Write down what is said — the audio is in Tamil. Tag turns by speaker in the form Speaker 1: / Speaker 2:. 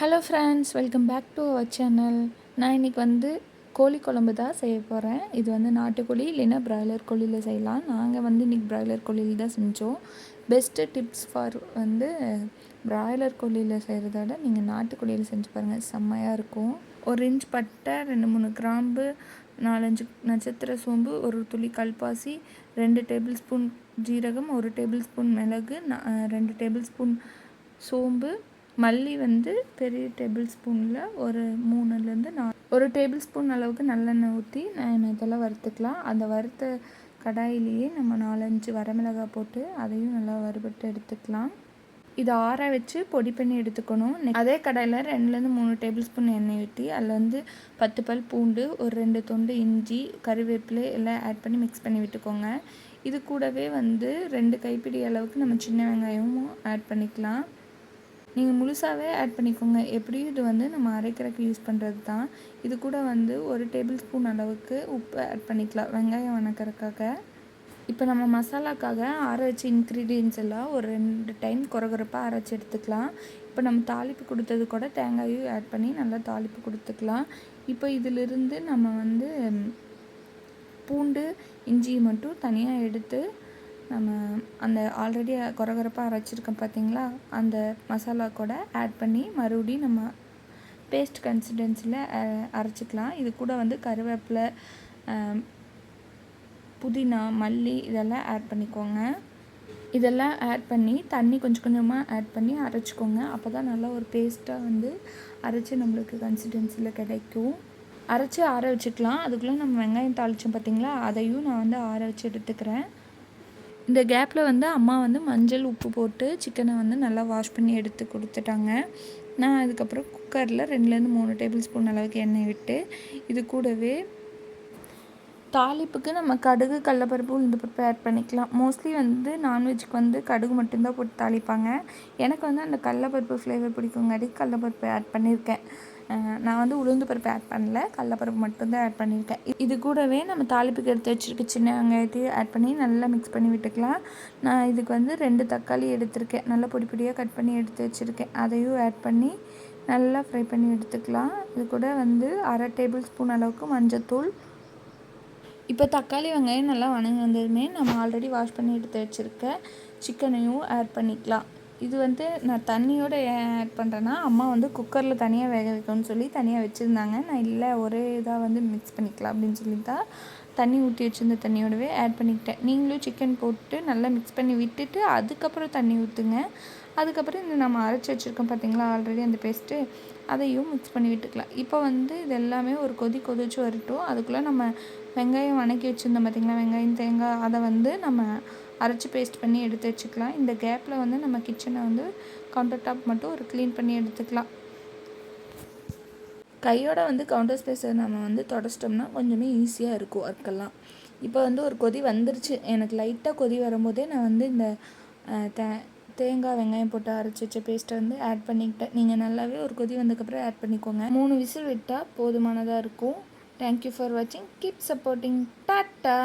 Speaker 1: Hello friends welcome back to our channel நான் இன்றைக்கி வந்து கோழி குழம்பு தான் செய்ய போகிறேன் இது வந்து நாட்டுக்கோழி இல்லைன்னா ப்ராய்லர் கோழியில் செய்யலாம். நாங்கள் வந்து இன்றைக்கி ப்ராய்லர் கோழியில் தான் செஞ்சோம். பெஸ்ட்டு டிப்ஸ் ஃபார் வந்து ப்ராய்லர் கோழியில் செய்கிறத விட நீங்கள் நாட்டுக்கோழியில் செஞ்சு பாருங்கள் செம்மையாக இருக்கும். ஒரு இன்ச் பட்டை ரெண்டு மூணு கிராம்பு நாலஞ்சு நட்சத்திர சோம்பு ஒரு துளி கல்பாசி ரெண்டு டேபிள் ஸ்பூன் ஜீரகம் ஒரு டேபிள் ஸ்பூன் மிளகு ரெண்டு டேபிள் ஸ்பூன் சோம்பு மல்லி வந்து பெரிய டேபிள் ஸ்பூனில் ஒரு மூணுலேருந்து நாலு. ஒரு டேபிள் ஸ்பூன் அளவுக்கு நல்லெண்ணெய் ஊற்றி நான் இதெல்லாம் வறுத்துக்கலாம். அந்த வறுத்த கடாயிலேயே நம்ம நாலஞ்சு வரமிளகாய் போட்டு அதையும் நல்லா வறுபட்டு எடுத்துக்கலாம். இதை ஆற வச்சு பொடி பண்ணி எடுத்துக்கணும். அதே கடாயில் ரெண்டுலேருந்து மூணு டேபிள் ஸ்பூன் எண்ணெய் ஊற்றி அதில் வந்து பத்து பல் பூண்டு ஒரு ரெண்டு தொண்டு இஞ்சி கருவேப்பிலை எல்லாம் ஆட் பண்ணி மிக்ஸ் பண்ணி விட்டுக்கோங்க. இது கூடவே வந்து ரெண்டு கைப்பிடி அளவுக்கு நம்ம சின்ன வெங்காயமும் ஆட் பண்ணிக்கலாம். நீங்கள் முழுசாகவே ஆட் பண்ணிக்கோங்க. எப்படியும் இது வந்து நம்ம அரைக்கிறதுக்கு யூஸ் பண்ணுறது தான் இது கூட வந்து ஒரு டேபிள் ஸ்பூன் அளவுக்கு உப்பு ஆட் பண்ணிக்கலாம். வெங்காயம் வணக்கிறதுக்காக இப்போ நம்ம மசாலாக்காக அரைச்சி இன்க்ரீடியன்ஸ் எல்லாம் ஒரு ரெண்டு டைம் குறகுறப்பாக அரைச்சி எடுத்துக்கலாம். இப்போ நம்ம தாளிப்பு கொடுத்தது கூட தேங்காயும் ஆட் பண்ணி நல்லா தாளிப்பு கொடுத்துக்கலாம். இப்போ இதிலிருந்து நம்ம வந்து பூண்டு இஞ்சி மட்டும் தனியாக எடுத்து நம்ம அந்த ஆல்ரெடி குறகுறப்பாக அரைச்சிருக்கோம் பார்த்தீங்களா அந்த மசாலா கூட ஆட் பண்ணி மறுபடியும் நம்ம பேஸ்ட் கன்சிஸ்டன்சியில் அரைச்சிக்கலாம். இது கூட வந்து கருவேப்பிலை புதினா மல்லி இதெல்லாம் ஆட் பண்ணிக்கோங்க. இதெல்லாம் ஆட் பண்ணி தண்ணி கொஞ்சம் கொஞ்சமாக ஆட் பண்ணி அரைச்சிக்கோங்க. அப்போ தான் நல்லா ஒரு பேஸ்ட்டாக வந்து அரைச்சி நம்மளுக்கு கன்சிஸ்டன்சியில் கிடைக்கும். அரைச்சி ஆற வச்சுக்கலாம். அதுக்குள்ளே நம்ம வெங்காயம் தாளித்தோம் பார்த்திங்களா அதையும் நான் வந்து ஆற வச்சு எடுத்துக்கிறேன். இந்த கேப்பில் வந்து அம்மா வந்து மஞ்சள் உப்பு போட்டு சிக்கனை வந்து நல்லா வாஷ் பண்ணி எடுத்து கொடுத்துட்டாங்க. நான் அதுக்கப்புறம் குக்கரில் ரெண்டுலேருந்து மூணு டேபிள் ஸ்பூன் அளவுக்கு எண்ணெய் விட்டு இது கூடவே தாளிப்புக்கு நம்ம கடுகு கடலப்பருப்பு உளுந்து பருப்பு ஆட் பண்ணிக்கலாம். மோஸ்ட்லி வந்து நான்வெஜ்க்கு வந்து கடுகு மட்டும்தான் போட்டு தாளிப்பாங்க. எனக்கு வந்து அந்த கடலப்பருப்பு ஃப்ளேவர் பிடிக்குங்காட்டி கடலப்பருப்பு ஆட் பண்ணியிருக்கேன் நான் வந்து உளுந்து பருப்பு ஆட் பண்ணல. கடலப்பருப்பு மட்டும்தான் ஆட் பண்ணியிருக்கேன் இது கூடவே நம்ம தாளிப்புக்கு எடுத்து வச்சுருக்க சின்ன வெங்காயத்தையும் ஆட் பண்ணி நல்லா மிக்ஸ் பண்ணி விட்டுக்கலாம். நான் இதுக்கு வந்து ரெண்டு தக்காளி எடுத்திருக்கேன். நல்லா பொடி பொடியாக கட் பண்ணி எடுத்து வச்சுருக்கேன். அதையும் ஆட் பண்ணி நல்லா ஃப்ரை பண்ணி எடுத்துக்கலாம். இது கூட வந்து அரை டேபிள் ஸ்பூன் அளவுக்கு மஞ்சத்தூள் இப்போ தக்காளி வெங்காயம் நல்லா வணங்கி வந்ததுமே நம்ம ஆல்ரெடி வாஷ் பண்ணி எடுத்து வச்சுருக்க சிக்கனையும் ஆட் பண்ணிக்கலாம். இது வந்து நான் தண்ணியோடு ஆட் பண்ணுறேன்னா அம்மா வந்து குக்கரில் தனியாக வேக வைக்கணும்னு சொல்லி தனியாக வச்சுருந்தாங்க. நான் இல்லை ஒரே இதாக வந்து மிக்ஸ் பண்ணிக்கலாம் அப்படின்னு சொல்லி தான் தண்ணி ஊற்றி வச்சுருந்த தண்ணியோடவே ஆட் பண்ணிக்கிட்டேன். நீங்களும் சிக்கன் போட்டு நல்லா மிக்ஸ் பண்ணி விட்டுட்டு அதுக்கப்புறம் தண்ணி ஊற்றுங்க அதுக்கப்புறம் இந்த நம்ம அரைச்சி வச்சுருக்கோம் பார்த்தீங்களா ஆல்ரெடி அந்த பேஸ்ட்டு அதையும் மிக்ஸ் பண்ணி விட்டுக்கலாம். இப்போ வந்து இது எல்லாமே ஒரு கொதி கொதிச்சு வரட்டும். அதுக்குள்ளே நம்ம வெங்காயம் வணக்கி வச்சுருந்தோம் பார்த்திங்களா வெங்காயம் தேங்காய் அதை வந்து நம்ம அரைச்சி பேஸ்ட் பண்ணி எடுத்து வச்சுக்கலாம். இந்த கேப்பில் வந்து நம்ம கிச்சனை வந்து கவுண்டர் டாப் மட்டும் ஒரு க்ளீன் பண்ணி எடுத்துக்கலாம். கையோட வந்து கவுண்டர் ஸ்பேஸை நம்ம வந்து தொடச்சிட்டோம்னா கொஞ்சமே ஈஸியாக இருக்கும் ஒர்க்கெல்லாம் இப்போ வந்து ஒரு கொதி வந்துருச்சு. எனக்கு லைட்டாக கொதி வரும்போதே நான் வந்து இந்த தே தேங்காய் வெங்காயம் போட்டு அரைச்சி வச்ச பேஸ்ட்டை வந்து ஆட் பண்ணிக்கிட்டேன். நீங்கள் நல்லாவே ஒரு கொதி வந்ததுக்கப்புறம் ஆட் பண்ணிக்கோங்க. மூணு விசில் விட்டால் போதுமானதாக இருக்கும். தேங்க்யூ ஃபார் வாட்சிங் கீப் சப்போர்ட்டிங் டாட்டா